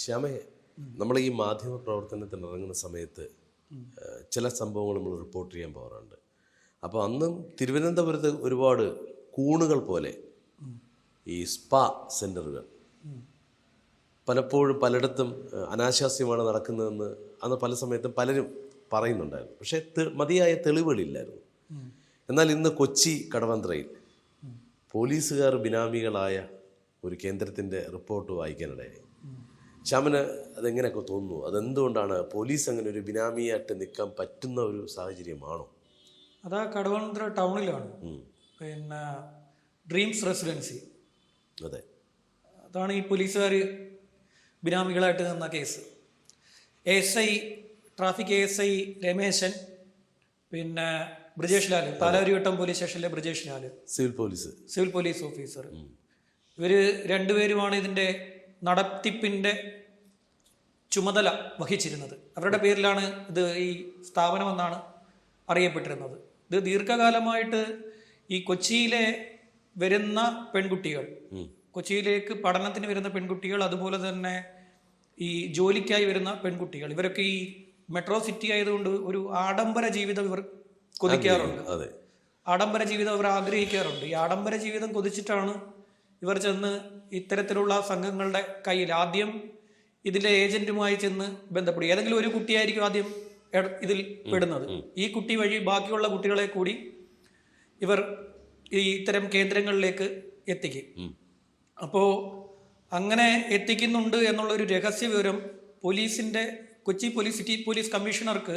ശ്യാമേ നമ്മൾ ഈ മാധ്യമ പ്രവർത്തനത്തിന് ഇറങ്ങുന്ന സമയത്ത് ചില സംഭവങ്ങൾ നമ്മൾ റിപ്പോർട്ട് ചെയ്യാൻ പോകാറുണ്ട്. അപ്പോൾ അന്നും തിരുവനന്തപുരത്ത് ഒരുപാട് കൂണുകൾ പോലെ ഈ സ്പാ സെന്ററുകൾ പലപ്പോഴും പലയിടത്തും അനാശാസ്യമാണ് നടക്കുന്നതെന്ന് അന്ന് പല സമയത്തും പലരും പറയുന്നുണ്ടായിരുന്നു. പക്ഷേ മതിയായ തെളിവുകളില്ലായിരുന്നു. എന്നാൽ ഇന്ന് കൊച്ചി കടവന്ത്രയിൽ പോലീസുകാർ ബിനാമികളായ ഒരു കേന്ദ്രത്തിന്റെ റിപ്പോർട്ട് വായിക്കാനിടയായി. ശ്യാമന് അതെങ്ങനെയൊക്കെ തോന്നുന്നു? അതെന്തുകൊണ്ടാണ് പോലീസ് അങ്ങനെ ഒരു ബിനാമിയായിട്ട് നിൽക്കാൻ പറ്റുന്ന ഒരു സാഹചര്യമാണോ? അതാ കടവന്ത്ര ടൗണിലാണ്. പിന്നെ ഡ്രീംസ് റെസിഡൻസി. അതെ. അതാണ് ഈ പോലീസുകാർ ബിനാമികളായിട്ട് നിന്ന case. S I traffic S I Rameshan പിന്നെ ബ്രിജേഷ് ലാൽ പാലാരിവട്ടം പോലീസ് സ്റ്റേഷനിലെ Brijesh Lal civil police. Civil police officer. ഇവർ രണ്ടുപേരുമാണ് ഇതിന്റെ നടത്തിപ്പിന്റെ ചുമതല വഹിച്ചിരുന്നത്. അവരുടെ പേരിലാണ് ഇത് ഈ സ്ഥാപനമെന്നാണ് അറിയപ്പെട്ടിരുന്നത്. ഇത് ദീർഘകാലമായിട്ട് ഈ കൊച്ചിയിലെ വരുന്ന പെൺകുട്ടികൾ കൊച്ചിയിലേക്ക് പഠനത്തിന് വരുന്ന പെൺകുട്ടികൾ അതുപോലെ തന്നെ ഈ ജോലിക്കായി വരുന്ന പെൺകുട്ടികൾ ഇവരൊക്കെ ഈ മെട്രോ സിറ്റി ആയതുകൊണ്ട് ഒരു ആഡംബര ജീവിതം ഇവർ കൊതിക്കാറുണ്ട്. ആഡംബര ജീവിതം അവർ ആഗ്രഹിക്കാറുണ്ട്. ഈ ആഡംബര ജീവിതം കൊതിച്ചിട്ടാണ് ഇവർ ചെന്ന് ഇത്തരത്തിലുള്ള സംഘങ്ങളുടെ കയ്യിൽ ആദ്യം ഇതിലെ ഏജന്റുമായി ചെന്ന് ബന്ധപ്പെടും. ഏതെങ്കിലും ഒരു കുട്ടിയായിരിക്കും ആദ്യം ഇതിൽ പെടുന്നത്. ഈ കുട്ടി വഴി ബാക്കിയുള്ള കുട്ടികളെ കൂടി ഇവർ ഈ ഇത്തരം കേന്ദ്രങ്ങളിലേക്ക് എത്തിക്കും. അപ്പോൾ അങ്ങനെ എത്തിക്കുന്നുണ്ട് എന്നുള്ള ഒരു രഹസ്യ വിവരം പോലീസിന്റെ കൊച്ചി പോലീസ് സിറ്റി പോലീസ് കമ്മീഷണർക്ക്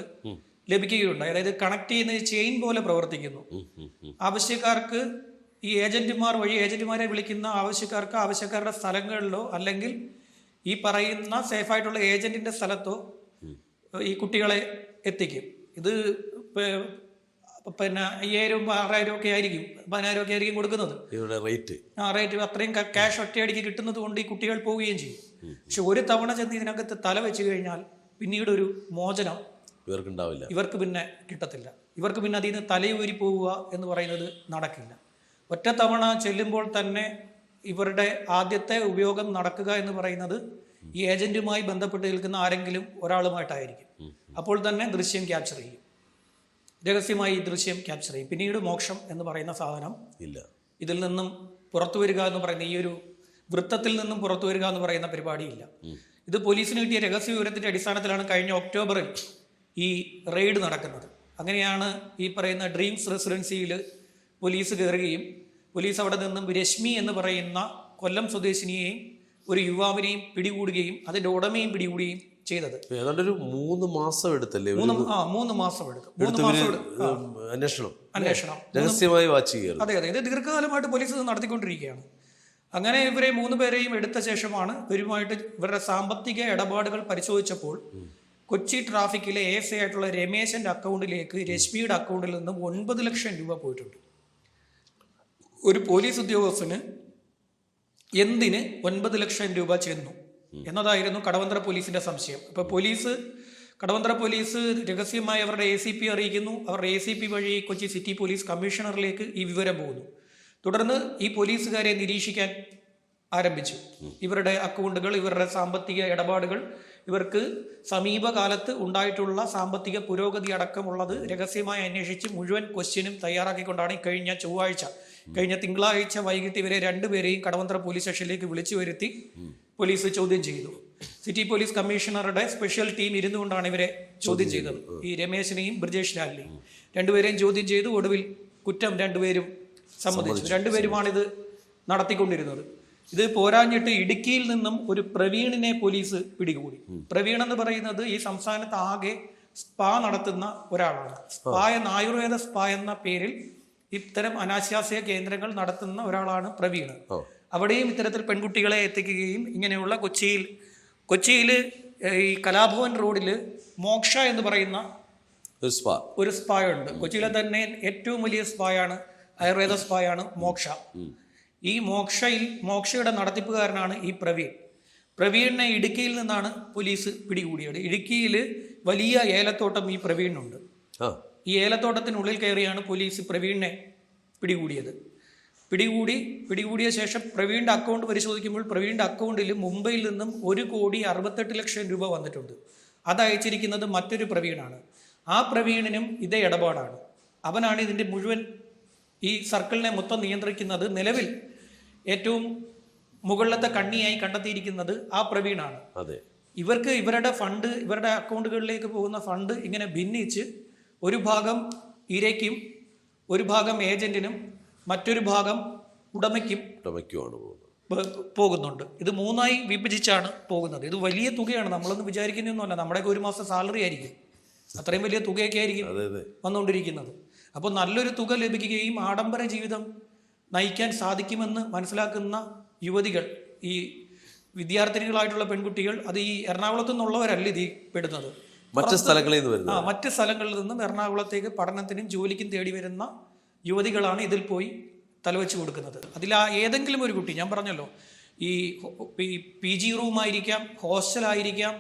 ലഭിക്കുകയുണ്ടായി. അതായത് കണക്ട് ചെയ്യുന്ന ചെയിൻ പോലെ പ്രവർത്തിക്കുന്നു. ആവശ്യക്കാർക്ക് ഈ ഏജന്റുമാർ വഴി ഏജന്റുമാരെ വിളിക്കുന്ന ആവശ്യക്കാർക്ക് ആവശ്യക്കാരുടെ സ്ഥലങ്ങളിലോ അല്ലെങ്കിൽ ഈ പറയുന്ന സേഫായിട്ടുള്ള ഏജന്റിന്റെ സ്ഥലത്തോ ഈ കുട്ടികളെ എത്തിക്കും. ഇത് പിന്നെ അയ്യായിരം ആറായിരം ഒക്കെ ആയിരിക്കും പതിനായിരം ഒക്കെ ആയിരിക്കും കൊടുക്കുന്നത്. റേറ്റ് ആ റേറ്റ് അത്രയും ക്യാഷ് ഒറ്റയടിക്ക് കിട്ടുന്നത് കൊണ്ട് ഈ കുട്ടികൾ പോവുകയും ചെയ്യും. പക്ഷെ ഒരു തവണ ചെന്ന് ഇതിനകത്ത് തല വെച്ച് കഴിഞ്ഞാൽ പിന്നീട് ഒരു മോചനം ഇവർക്കുണ്ടാവില്ല. ഇവർക്ക് പിന്നെ കിട്ടത്തില്ല. ഇവർക്ക് പിന്നെ അതിൽ നിന്ന് തലയൂരി പോവുക എന്ന് പറയുന്നത് നടക്കില്ല. ഒറ്റ തവണ ചെല്ലുമ്പോൾ തന്നെ ഇവരുടെ ആദ്യത്തെ ഉപയോഗം നടക്കുക എന്ന് പറയുന്നത് ഈ ഏജന്റുമായി ബന്ധപ്പെട്ട് നിൽക്കുന്ന ആരെങ്കിലും ഒരാളുമായിട്ടായിരിക്കും. അപ്പോൾ തന്നെ ദൃശ്യം ക്യാപ്ചർ ചെയ്യും. രഹസ്യമായി ഈ ദൃശ്യം ക്യാപ്ചർ ചെയ്യും. പിന്നീട് മോക്ഷം എന്ന് പറയുന്ന സാധനം ഇല്ല. ഇതിൽ നിന്നും പുറത്തു വരിക എന്ന് പറയുന്ന ഈ ഒരു വൃത്തത്തിൽ നിന്നും പുറത്തു വരിക എന്ന് പറയുന്ന പരിപാടിയില്ല. ഇത് പോലീസിന് കിട്ടിയ രഹസ്യ വിവരത്തിന്റെ അടിസ്ഥാനത്തിലാണ് കഴിഞ്ഞ ഒക്ടോബറിൽ ഈ റെയ്ഡ് നടക്കുന്നത്. അങ്ങനെയാണ് ഈ പറയുന്ന ഡ്രീംസ് റെസിഡൻസിയിൽ പോലീസ് കയറുകയും പോലീസ് അവിടെ നിന്നും രശ്മി എന്ന് പറയുന്ന കൊല്ലം സ്വദേശിനിയെയും ഒരു യുവാവിനെയും പിടികൂടുകയും അതിന്റെ ഉടമയും പിടികൂടുകയും ചെയ്തത്. ഏതാണ്ട് ഒരു മൂന്ന് മാസം എടുത്തല്ലേ? മൂന്ന് ആ മൂന്ന് മാസം എടുത്തു. മൂന്ന് മാസം അന്വേഷണം. അന്വേഷണം. രഹസ്യമായി വാച്ച് ചെയ്യുക അതെ അതെ. ഇത് ദീർഘകാലമായിട്ട് പോലീസ് നടത്തിക്കൊണ്ടിരിക്കുകയാണ്. അങ്ങനെ ഇവരെ മൂന്ന് പേരെയും എടുത്ത ശേഷമാണ് ഇവരുമായിട്ട് ഇവരുടെ സാമ്പത്തിക ഇടപാടുകൾ പരിശോധിച്ചപ്പോൾ കൊച്ചി ട്രാഫിക്കിലെ എ എസ് ആയിട്ടുള്ള രമേശന്റെ അക്കൗണ്ടിലേക്ക് രശ്മിയുടെ അക്കൗണ്ടിൽ നിന്നും ഒൻപത് ലക്ഷം രൂപ പോയിട്ടുണ്ട്. ഒരു പോലീസ് ഉദ്യോഗസ്ഥന് എന്തിന് ഒൻപത് ലക്ഷം രൂപ ചെന്നു? എന്നതായിരുന്നു കടവന്ത്ര പോലീസിന്റെ സംശയം. അപ്പൊ പോലീസ് കടവന്ത്ര പോലീസ് രഹസ്യമായി അവരുടെ എ സി പി അറിയിക്കുന്നു. അവരുടെ എ സി പി വഴി കൊച്ചി സിറ്റി പോലീസ് കമ്മീഷണറിലേക്ക് ഈ വിവരം പോകുന്നു. തുടർന്ന് ഈ പോലീസുകാരെ നിരീക്ഷിക്കാൻ ആരംഭിച്ചു. ഇവരുടെ അക്കൗണ്ടുകൾ ഇവരുടെ സാമ്പത്തിക ഇടപാടുകൾ ഇവർക്ക് സമീപകാലത്ത് ഉണ്ടായിട്ടുള്ള സാമ്പത്തിക പുരോഗതി അടക്കമുള്ളത് രഹസ്യമായി അന്വേഷിച്ച് മുഴുവൻ ക്വസ്റ്റ്യനും തയ്യാറാക്കിക്കൊണ്ടാണ് ഈ കഴിഞ്ഞ ചൊവ്വാഴ്ച കഴിഞ്ഞ തിങ്കളാഴ്ച വൈകിട്ട് ഇവരെ രണ്ടുപേരെയും കടവന്ത്ര പോലീസ് സ്റ്റേഷനിലേക്ക് വിളിച്ചു വരുത്തി പോലീസ് ചോദ്യം ചെയ്തു. സിറ്റി പോലീസ് കമ്മീഷണറുടെ സ്പെഷ്യൽ ടീം ഇരുന്നു കൊണ്ടാണ് ഇവരെ ചോദ്യം ചെയ്തത്. ഈ രമേശിനെയും ബ്രിജേഷ് ലാലിനെയും. രണ്ടുപേരെയും ചോദ്യം ചെയ്തു. ഒടുവിൽ കുറ്റം രണ്ടുപേരും സമ്മതിച്ചു. രണ്ടുപേരുമാണ് ഇത് നടത്തിക്കൊണ്ടിരുന്നത്. ഇത് പോരാഞ്ഞിട്ട് ഇടുക്കിയിൽ നിന്നും ഒരു പ്രവീണിനെ പോലീസ് പിടികൂടി. പ്രവീൺ എന്ന് പറയുന്നത് ഈ സംസ്ഥാനത്ത് ആകെ സ്പാ നടത്തുന്ന ഒരാളാണ്. സ്പാ എന്ന ആയുർവേദ സ്പാ എന്ന പേരിൽ ഇത്തരം അനാശാസ്യ കേന്ദ്രങ്ങൾ നടത്തുന്ന ഒരാളാണ് പ്രവീൺ. അവിടെയും ഇത്തരത്തിൽ പെൺകുട്ടികളെ എത്തിക്കുകയും ഇങ്ങനെയുള്ള കൊച്ചിയിൽ കൊച്ചിയിൽ ഈ കലാഭവൻ റോഡിൽ മോക്ഷ എന്ന് പറയുന്ന ഒരു സ്പാ. ഒരു സ്പായ ഉണ്ട് കൊച്ചിയിലെ തന്നെ ഏറ്റവും വലിയ സ്പായാണ് ആയുർവേദ സ്പായാണ് മോക്ഷ. ഈ മോക്ഷയിൽ മോക്ഷയുടെ നടത്തിപ്പുകാരനാണ് ഈ പ്രവീൺ. പ്രവീണിനെ ഇടുക്കിയിൽ നിന്നാണ് പോലീസ് പിടികൂടിയത്. ഇടുക്കിയിൽ വലിയ ഏലത്തോട്ടം ഈ പ്രവീണിനുണ്ട് ഈ ഏലത്തോട്ടത്തിനുള്ളിൽ കയറിയാണ് പോലീസ് പ്രവീണിനെ പിടികൂടിയത്. പിടികൂടി പിടികൂടിയ ശേഷം പ്രവീണിന്റെ അക്കൗണ്ട് പരിശോധിക്കുമ്പോൾ പ്രവീണിന്റെ അക്കൗണ്ടിൽ മുംബൈയിൽ നിന്നും ഒരു കോടി അറുപത്തെട്ട് ലക്ഷം രൂപ വന്നിട്ടുണ്ട്. അത് അയച്ചിരിക്കുന്നത് മറ്റൊരു പ്രവീണാണ്. ആ പ്രവീണിനും ഇതേ ഇടപാടാണ്. അവനാണ് ഇതിന്റെ മുഴുവൻ ഈ സർക്കിളിനെ മൊത്തം നിയന്ത്രിക്കുന്നത്. നിലവിൽ ഏറ്റവും മുകളിലത്തെ കണ്ണിയായി കണ്ടെത്തിയിരിക്കുന്നത് ആ പ്രവീണാണ്. അതെ. ഇവർക്ക് ഇവരുടെ ഫണ്ട് ഇവരുടെ അക്കൗണ്ടുകളിലേക്ക് പോകുന്ന ഫണ്ട് ഇങ്ങനെ ഭിന്നിച്ച് ഒരു ഭാഗം ഇരയ്ക്കും ഒരു ഭാഗം ഏജന്റിനും മറ്റൊരു ഭാഗം ഉടമയ്ക്കും ഉടമയ്ക്കുമാണ് പോകുന്നുണ്ട്. ഇത് മൂന്നായി വിഭജിച്ചാണ് പോകുന്നത്. ഇത് വലിയ തുകയാണ്. നമ്മളൊന്നും വിചാരിക്കുന്നൊന്നുമല്ല. നമ്മുടെയൊക്കെ ഒരു മാസം സാലറി ആയിരിക്കും. അത്രയും വലിയ തുകയൊക്കെ ആയിരിക്കും വന്നുകൊണ്ടിരിക്കുന്നത്. അപ്പോൾ നല്ലൊരു തുക ലഭിക്കുകയും ആഡംബര ജീവിതം നയിക്കാൻ സാധിക്കുമെന്ന് മനസ്സിലാക്കുന്ന യുവതികൾ ഈ വിദ്യാർത്ഥിനികളായിട്ടുള്ള പെൺകുട്ടികൾ അത് ഈ എറണാകുളത്തു നിന്നുള്ളവരല്ല ഇതിൽ പെടുന്നത്. മറ്റ് സ്ഥലങ്ങളിൽ നിന്ന് ആ വരുന്നത് മറ്റ് സ്ഥലങ്ങളിൽ നിന്നും എറണാകുളത്തേക്ക് പഠനത്തിനും ജോലിക്കും തേടി വരുന്ന യുവതികളാണ് ഇതിൽ പോയി തലവെച്ച് കൊടുക്കുന്നത്. അതിൽ ആ ഏതെങ്കിലും ഒരു കുട്ടി ഞാൻ പറഞ്ഞല്ലോ ഈ പി ജി റൂമായിരിക്കാം ഹോസ്റ്റലായിരിക്കാം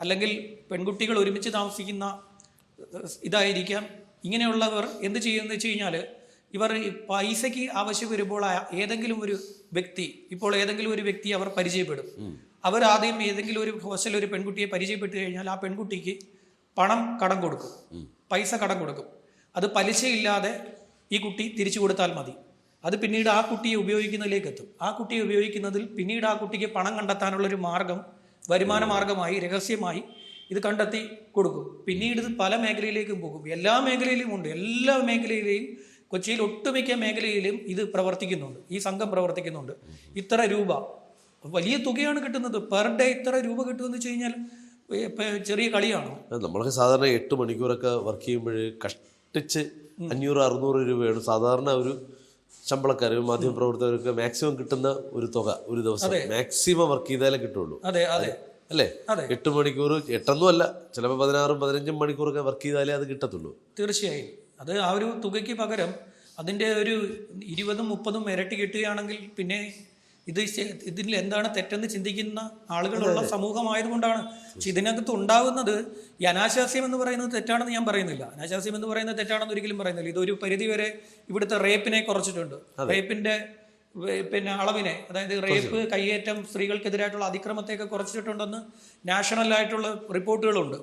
അല്ലെങ്കിൽ പെൺകുട്ടികൾ ഒരുമിച്ച് താമസിക്കുന്ന ഇതായിരിക്കാം ഇങ്ങനെയുള്ളവർ എന്ത് ചെയ്യുമെന്ന് വെച്ച് കഴിഞ്ഞാൽ ഇവർ പൈസയ്ക്ക് ആവശ്യം വരുമ്പോൾ ഏതെങ്കിലും ഒരു വ്യക്തി ഇപ്പോൾ ഏതെങ്കിലും ഒരു വ്യക്തി അവർ പരിചയപ്പെടും. അവർ ആദ്യം ഏതെങ്കിലും ഒരു ഹോസ്റ്റലിൽ ഒരു പെൺകുട്ടിയെ പരിചയപ്പെട്ട് കഴിഞ്ഞാൽ ആ പെൺകുട്ടിക്ക് പണം കടം കൊടുക്കും. പൈസ കടം കൊടുക്കും. അത് പലിശയില്ലാതെ ഈ കുട്ടി തിരിച്ചു കൊടുത്താൽ മതി. അത് പിന്നീട് ആ കുട്ടിയെ ഉപയോഗിക്കുന്നതിലേക്ക് എത്തും ആ കുട്ടിയെ ഉപയോഗിക്കുന്നതിൽ പിന്നീട് ആ കുട്ടിക്ക് പണം കണ്ടെത്താനുള്ള ഒരു മാർഗം വരുമാന മാർഗമായി രഹസ്യമായി ഇത് കണ്ടെത്തി കൊടുക്കും. പിന്നീട് ഇത് പല മേഖലയിലേക്കും പോകും. എല്ലാ മേഖലയിലും ഉണ്ട്. എല്ലാ മേഖലയിലെയും കൊച്ചിയിൽ ഒട്ടുമിക്ക മേഖലയിലും ഇത് പ്രവർത്തിക്കുന്നുണ്ട്. ഈ സംഘം പ്രവർത്തിക്കുന്നുണ്ട്. ഇത്ര രൂപ. വലിയ തുകയാണ് കിട്ടുന്നത്. പെർ ഡേ ഇത്ര രൂപ കിട്ടുമെന്ന് വെച്ച് കഴിഞ്ഞാൽ ചെറിയ കളിയാണോ? നമ്മളൊക്കെ സാധാരണ എട്ട് മണിക്കൂറൊക്കെ വർക്ക് ചെയ്യുമ്പോൾ കഷ്ടിച്ച് അഞ്ഞൂറ് അറുന്നൂറ് രൂപയാണ് സാധാരണ ഒരു ശമ്പളക്കാർ മാധ്യമപ്രവർത്തകർക്ക് മാക്സിമം കിട്ടുന്ന ഒരു തുക ഒരു ദിവസം. മാക്സിമം വർക്ക് ചെയ്താലേ കിട്ടുള്ളൂ. അതെ അതെ. അല്ലേ. എട്ട് മണിക്കൂർ എട്ടൊന്നും അല്ല. ചിലപ്പോൾ പതിനാറും പതിനഞ്ചും മണിക്കൂറൊക്കെ വർക്ക് ചെയ്താലേ അത് കിട്ടത്തുള്ളൂ. തീർച്ചയായും. അത് ആ ഒരു തുകയ്ക്ക് പകരം അതിന്റെ ഒരു ഇരുപതും മുപ്പതും ഇരട്ടി കിട്ടുകയാണെങ്കിൽ പിന്നെ ഇത് ഇതിൽ എന്താണ് തെറ്റെന്ന് ചിന്തിക്കുന്ന ആളുകളുള്ള സമൂഹമായതുകൊണ്ടാണ്. പക്ഷെ ഇതിനകത്ത് ഉണ്ടാകുന്നത് ഈ അനാശാസ്യം എന്ന് പറയുന്നത് തെറ്റാണെന്ന് ഞാൻ പറയുന്നില്ല. അനാശാസ്യം എന്ന് പറയുന്നത് തെറ്റാണെന്ന് ഒരിക്കലും പറയുന്നില്ല. ഇതൊരു പരിധി വരെ ഇവിടുത്തെ റേപ്പിനെ കുറച്ചിട്ടുണ്ട്. റേപ്പിന്റെ പിന്നെ അളവിനെ അതായത് റേപ്പ് കയ്യേറ്റം സ്ത്രീകൾക്കെതിരായിട്ടുള്ള അതിക്രമത്തെയൊക്കെ കുറച്ചിട്ടുണ്ടെന്ന് നാഷണൽ ആയിട്ടുള്ള റിപ്പോർട്ടുകളുണ്ട്.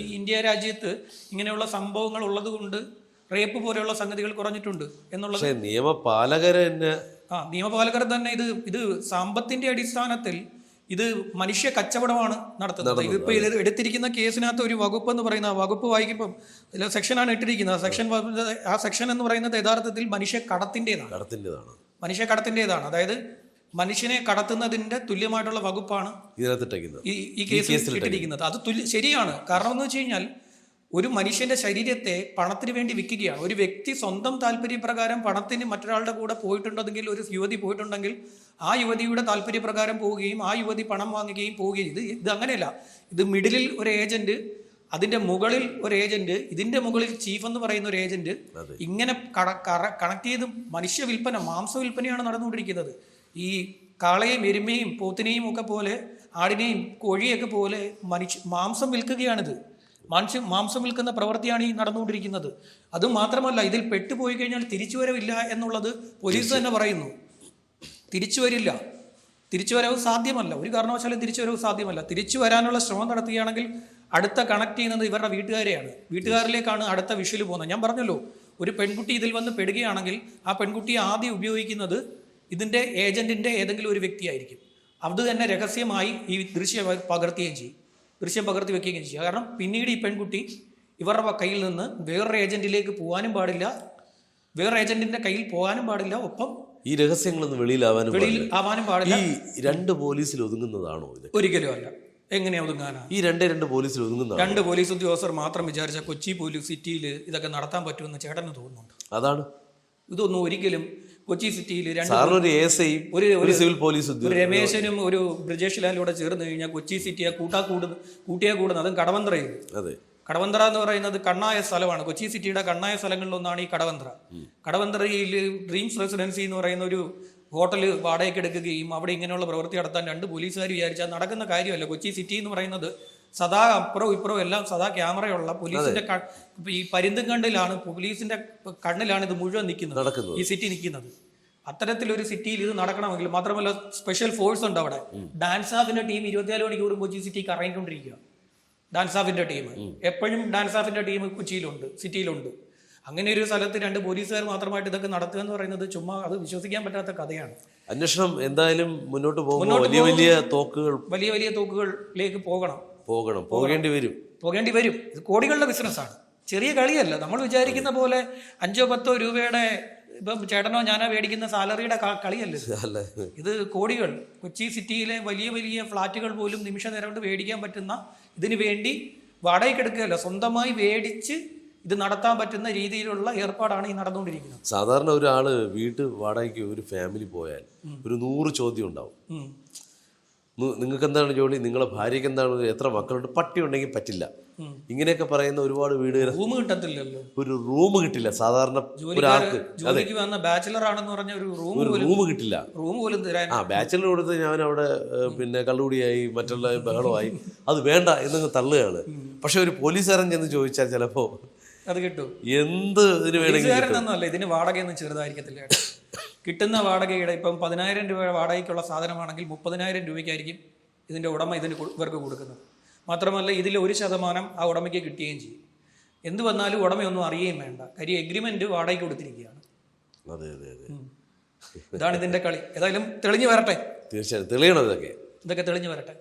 ഈ ഇന്ത്യ രാജ്യത്ത് ഇങ്ങനെയുള്ള സംഭവങ്ങൾ ഉള്ളത് കൊണ്ട് റേപ്പ് പോലെയുള്ള സംഗതികൾ കുറഞ്ഞിട്ടുണ്ട് എന്നുള്ളത് നിയമപാലകരെ നിയമപാലകര് തന്നെ ആ നിയമപാലകർ തന്നെ ഇത് ഇത് സാമ്പത്തിന്റെ അടിസ്ഥാനത്തിൽ ഇത് മനുഷ്യ കച്ചവടമാണ് നടത്തുന്നത്. ഇതിപ്പോ ഇത് എടുത്തിരിക്കുന്ന കേസിനകത്ത് ഒരു വകുപ്പ് എന്ന് പറയുന്ന വകുപ്പ് വായിക്കുമ്പോൾ ഇതിലെ സെക്ഷനാണ് ഇട്ടിരിക്കുന്നത്. സെക്ഷൻ ആ സെക്ഷൻ എന്ന് പറയുന്നത് യഥാർത്ഥത്തിൽ മനുഷ്യ കടത്തിന്റെതാണ്. കടത്തിന്റെതാണ്. മനുഷ്യ കടത്തിന്റെതാണ്. അതായത് മനുഷ്യനെ കടത്തുന്നതിന്റെ തുല്യമായിട്ടുള്ള വകുപ്പാണ് ഈ ഈ കേസിൽ ഇട്ടിരിക്കുന്നത്. അത് തുല്യ ശരിയാണ്. കാരണം എന്ന് വെച്ച് കഴിഞ്ഞാൽ ഒരു മനുഷ്യന്റെ ശരീരത്തെ പണത്തിന് വേണ്ടി വിൽക്കുകയാണ്. ഒരു വ്യക്തി സ്വന്തം താല്പര്യപ്രകാരം പണത്തിന് മറ്റൊരാളുടെ കൂടെ പോയിട്ടുണ്ടെങ്കിൽ ഒരു യുവതി പോയിട്ടുണ്ടെങ്കിൽ ആ യുവതിയുടെ താല്പര്യപ്രകാരം പോവുകയും ആ യുവതി പണം വാങ്ങുകയും പോവുകയും ഇത് ഇത് അങ്ങനെയല്ല. ഇത് മിഡിലിൽ ഒരു ഏജന്റ് അതിന്റെ മുകളിൽ ഒരു ഏജന്റ് ഇതിന്റെ മുകളിൽ ചീഫ് എന്ന് പറയുന്ന ഒരു ഏജന്റ് ഇങ്ങനെ കണക്ട് ചെയ്ത് മനുഷ്യ വിൽപ്പന മാംസ വിൽപ്പനയാണ് നടന്നുകൊണ്ടിരിക്കുന്നത്. ഈ കാളയും എരുമയും പോത്തിനെയും ഒക്കെ പോലെ ആടിനെയും കോഴിയൊക്കെ പോലെ മനുഷ്യ മാംസം വിൽക്കുകയാണിത്. മാംസം മാംസം വിൽക്കുന്ന പ്രവൃത്തിയാണ് ഈ നടന്നുകൊണ്ടിരിക്കുന്നത്. അത് മാത്രമല്ല ഇതിൽ പെട്ടുപോയി കഴിഞ്ഞാൽ തിരിച്ചു വരവില്ല എന്നുള്ളത് പോലീസ് തന്നെ പറയുന്നു. തിരിച്ചു വരില്ല. തിരിച്ചു വരവ് സാധ്യമല്ല. ഒരു കാരണവശാലും തിരിച്ചു വരവ് സാധ്യമല്ല. തിരിച്ചു വരാനുള്ള ശ്രമം നടത്തുകയാണെങ്കിൽ അടുത്ത കണക്ട് ചെയ്യുന്നത് ഇവരുടെ വീട്ടുകാരെയാണ്. വീട്ടുകാരിലേക്കാണ് അടുത്ത വിഷയിൽ പോകുന്നത്. ഞാൻ പറഞ്ഞല്ലോ ഒരു പെൺകുട്ടി ഇതിൽ വന്ന് പെടുകയാണെങ്കിൽ ആ പെൺകുട്ടി ആദ്യം ഉപയോഗിക്കുന്നത് ഇതിന്റെ ഏജന്റിന്റെ ഏതെങ്കിലും ഒരു വ്യക്തിയായിരിക്കും. അത് തന്നെ രഹസ്യമായി ഈ ദൃശ്യം പകർത്തുകയും ചെയ്യും. ദൃശ്യം പകർത്തി വെക്കുകയും ചെയ്യുക. കാരണം പിന്നീട് ഈ പെൺകുട്ടി ഇവരുടെ കയ്യിൽ നിന്ന് വേറൊരു ഏജന്റിലേക്ക് പോകാനും പാടില്ല. വേറെ ഏജന്റിന്റെ കയ്യിൽ പോകാനും പാടില്ല. ഒപ്പം ഈ രഹസ്യങ്ങളൊന്നും വെളിയിലാവാനും വെളിയിൽ. ആവാനും പാടില്ല. ഈ രണ്ട് പോലീസിൽ ഒതുങ്ങുന്നതാണോ ഇത്? ഒരിക്കലും അല്ല. എങ്ങനെയാ ഒതുങ്ങാനാ? ഈ രണ്ടേ രണ്ട് പോലീസിൽ ഒതുങ്ങുന്ന രണ്ട് പോലീസ് ഉദ്യോഗസ്ഥർ മാത്രം വിചാരിച്ച കൊച്ചി പോലീസ് സിറ്റിയിൽ ഇതൊക്കെ നടത്താൻ പറ്റുമെന്ന് ചേട്ടന് തോന്നുന്നുണ്ട്. അതാണ് ഇതൊന്നും ഒരിക്കലും കൊച്ചി സിറ്റിയിൽ ഒരു സിവിൽ പോലീസ് ഒരു രമേശനും ഒരു ബ്രിജേഷ് ലാലിലൂടെ ചേർന്ന് കഴിഞ്ഞാൽ കൊച്ചി സിറ്റിയെ കൂട്ടാ കൂടുന്നു കൂട്ടിയാ കൂടുന്നത് അതും കടവന്ത്രയിൽ അതെ. കടവന്ത്ര എന്ന് പറയുന്നത് കണ്ണായ സ്ഥലമാണ്. കൊച്ചി സിറ്റിയുടെ കണ്ണായ സ്ഥലങ്ങളിലൊന്നാണ് ഈ കടവന്ത്ര. കടവന്ത്രയിൽ ഡ്രീംസ് റെസിഡൻസി എന്ന് പറയുന്ന ഒരു ഹോട്ടൽ വാടകയ്ക്ക് എടുക്കുകയും അവിടെ ഇങ്ങനെയുള്ള പ്രവൃത്തി നടത്താൻ രണ്ട് പോലീസുകാർ വിചാരിച്ചാൽ നടക്കുന്ന കാര്യമല്ല. കൊച്ചി സിറ്റി എന്ന് പറയുന്നത് സദാ അപ്പുറവും ഇപ്പുറവും എല്ലാം സദാ ക്യാമറയുള്ള പോലീസിന്റെ ഈ പരിന്തും കണ്ണിലാണ് പോലീസിന്റെ കണ്ണിലാണ് ഇത് മുഴുവൻ നിൽക്കുന്നത്. ഈ സിറ്റി നിൽക്കുന്നത്. അത്തരത്തിലൊരു സിറ്റിയിൽ ഇത് നടക്കണമെങ്കിൽ മാത്രമല്ല സ്പെഷ്യൽ ഫോഴ്സ് ഉണ്ട് അവിടെ. ഡാൻസ് ആഫിന്റെ ടീം ഇരുപത്തിനാല് മണിക്കൂർ കൊച്ചി സിറ്റി കറങ്ങിക്കൊണ്ടിരിക്കുക ഡാൻസ് ആഫിന്റെ ടീം എപ്പോഴും ഡാൻസ് ആഫിന്റെ ടീം കൊച്ചിയിലുണ്ട് സിറ്റിയിലുണ്ട്. അങ്ങനെ ഒരു സ്ഥലത്ത് രണ്ട് പോലീസുകാർ മാത്രമായിട്ട് ഇതൊക്കെ നടത്തുക എന്ന് പറയുന്നത് ചുമ്മാ അത് വിശ്വസിക്കാൻ പറ്റാത്ത കഥയാണ്. അന്വേഷണം എന്തായാലും മുന്നോട്ട് പോകുമ്പോൾ വലിയ വലിയ തോക്കുകൾ വലിയ വലിയ തോക്കുകളിലേക്ക് പോകണം. പോകണം. പോകേണ്ടി വരും. പോകേണ്ടി വരും. ഇത് കോടികളുടെ ബിസിനസ്സാണ് ചെറിയ കളിയല്ല. നമ്മൾ വിചാരിക്കുന്ന പോലെ അഞ്ചോ പത്തോ രൂപയുടെ ഇപ്പം ചേട്ടനോ ഞാനോ മേടിക്കുന്ന സാലറിയുടെ കളിയല്ല ഇത്. കോടികൾ. കൊച്ചി സിറ്റിയിലെ വലിയ വലിയ ഫ്ലാറ്റുകൾ പോലും നിമിഷ നേരം കൊണ്ട് മേടിക്കാൻ പറ്റുന്ന ഇതിനു വേണ്ടി വാടകയ്ക്ക് എടുക്കുകയല്ല. സ്വന്തമായി മേടിച്ച് ഇത് നടത്താൻ പറ്റുന്ന രീതിയിലുള്ള ഏർപ്പാടാണ് ഈ നടന്നുകൊണ്ടിരിക്കുന്നത്. സാധാരണ ഒരാൾ വീട്ട് വാടകയ്ക്ക് ഒരു ഫാമിലി പോയാൽ ഒരു നൂറ് ചോദ്യം ഉണ്ടാവും. നിങ്ങൾക്ക് എന്താണ് ജോലി? നിങ്ങളെ ഭാര്യയ്ക്ക് എന്താണ് എത്ര മക്കളുണ്ട്? പട്ടി ഉണ്ടെങ്കിൽ പറ്റില്ല. ഇങ്ങനെയൊക്കെ പറയുന്ന ഒരുപാട് വീടുകൾ റൂം കിട്ടത്തില്ലല്ലോ. ഒരു റൂം കിട്ടില്ല. സാധാരണ ഒരാൾക്ക് ജോലിക്ക് വന്ന ബാച്ചിലർ ആണെന്ന് പറഞ്ഞ ഒരു റൂം ഒരു റൂം കിട്ടില്ല. റൂം പോലും തരാൻ ആ ബാച്ചിലർ കൊടുത്ത് ഞാൻ അവിടെ പിന്നെ കള്ളുകൂടിയായി മറ്റുള്ള ബഹളമായി. അത് വേണ്ട എന്നങ്ങ് തള്ളുകയാണ്. പക്ഷെ ഒരു പോലീസുകാരൻ ചെന്ന് ചോദിച്ചാൽ ചിലപ്പോ അത് കിട്ടും. എന്ത് ഇതിന് പോലീസുകാരനൊന്നുമല്ല ഇതിന് വാടകയൊന്നും ചെറുതായിരിക്കത്തില്ല. കിട്ടുന്ന വാടകയുടെ ഇപ്പം പതിനായിരം രൂപ വാടകയ്ക്കുള്ള സാധനമാണെങ്കിൽ മുപ്പതിനായിരം രൂപയ്ക്കായിരിക്കും ഇതിന്റെ ഉടമ ഇതിന് ഇവർക്ക് കൊടുക്കുന്നത്. മാത്രമല്ല ഇതിൽ ഒരു ശതമാനം ആ ഉടമയ്ക്ക് കിട്ടുകയും ചെയ്യും. എന്ത് വന്നാലും ഉടമയൊന്നും അറിയുകയും വേണ്ട. കാര്യം എഗ്രിമെന്റ് വാടകയ്ക്ക് കൊടുത്തിരിക്കുകയാണ്. അതെ അതെ അതെ. ഇതാണ് ഇതിന്റെ കളി. ഏതായാലും തെളിഞ്ഞു വരട്ടെ. തീർച്ചയായും തെളിയണം ഇതൊക്കെ. ഇതൊക്കെ തെളിഞ്ഞു വരട്ടെ.